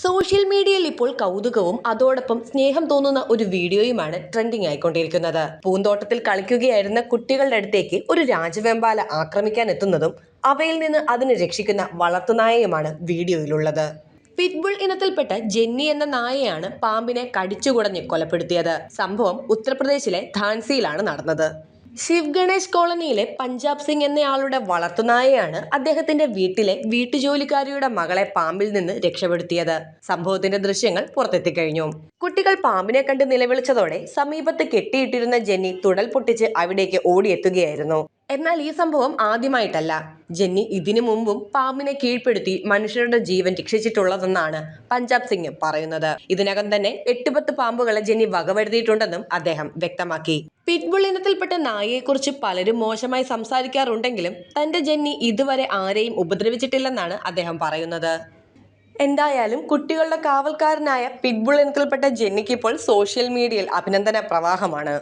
Social മീഡിയയിൽ ഇപ്പോൾ കൗതുകവും അതോടൊപ്പം സ്നേഹം തോന്നുന്ന ഒരു വീഡിയോയുമാണ് ട്രെൻഡിംഗ് ആയിക്കൊണ്ടിരിക്കുന്നത്. പൂന്തോട്ടത്തിൽ കളിക്കുകയായിരുന്ന കുട്ടികളുടെ അടുത്തേക്ക് ഒരു രാജവെമ്പാല ആക്രമിക്കാൻ എത്തുന്നതും അവയിൽ നിന്ന് അതിനെ രക്ഷിക്കുന്ന വളർത്തുനായയുമാണ് വീഡിയോയിലുള്ളത്. പിറ്റ്ബുൾ ഇനത്തിൽപ്പെട്ട ജെന്നി എന്ന നായയാണ് പാമ്പിനെ കടിച്ചുകുടഞ്ഞ് കൊലപ്പെടുത്തിയത്. സംഭവം ഉത്തർപ്രദേശിലെ ധാൻസിയിലാണ് നടന്നത്. ശിവ് ഗണേഷ് കോളനിയിലെ പഞ്ചാബ് സിംഗ് എന്നയാളുടെ വളർത്തുനായയാണ് അദ്ദേഹത്തിന്റെ വീട്ടിലെ വീട്ടുജോലിക്കാരിയുടെ മകളെ പാമ്പിൽ നിന്ന് രക്ഷപ്പെടുത്തിയത്. സംഭവത്തിന്റെ ദൃശ്യങ്ങൾ പുറത്തെത്തിക്കഴിഞ്ഞു. കുട്ടികൾ പാമ്പിനെ കണ്ട് നിലവിളിച്ചതോടെ സമീപത്ത് കെട്ടിയിട്ടിരുന്ന ജെന്നി തുടൽ പൊട്ടിച്ച് അവിടേക്ക് ഓടിയെത്തുകയായിരുന്നു. എന്നാൽ ഈ സംഭവം ആദ്യമായിട്ടല്ല. ജെന്നി ഇതിനു മുമ്പും പാമ്പിനെ കീഴ്പ്പെടുത്തി മനുഷ്യരുടെ ജീവൻ രക്ഷിച്ചിട്ടുള്ളതെന്നാണ് പഞ്ചാബ് സിംഗ് പറയുന്നത്. ഇതിനകം തന്നെ എട്ട് പത്ത് പാമ്പുകളെ ജെന്നി വകവരുത്തിയിട്ടുണ്ടെന്നും അദ്ദേഹം വ്യക്തമാക്കി. പിറ്റ്ബുൾ ഇനത്തിൽപ്പെട്ട നായയെക്കുറിച്ച് പലരും മോശമായി സംസാരിക്കാറുണ്ടെങ്കിലും തന്റെ ജെന്നി ഇതുവരെ ആരെയും ഉപദ്രവിച്ചിട്ടില്ലെന്നാണ് അദ്ദേഹം പറയുന്നത്. എന്തായാലും കുട്ടികളുടെ കാവൽക്കാരനായ പിറ്റ്ബുൾ ഇനത്തിൽപ്പെട്ട ജെന്നിക്ക് ഇപ്പോൾ സോഷ്യൽ മീഡിയയിൽ അഭിനന്ദന പ്രവാഹമാണ്.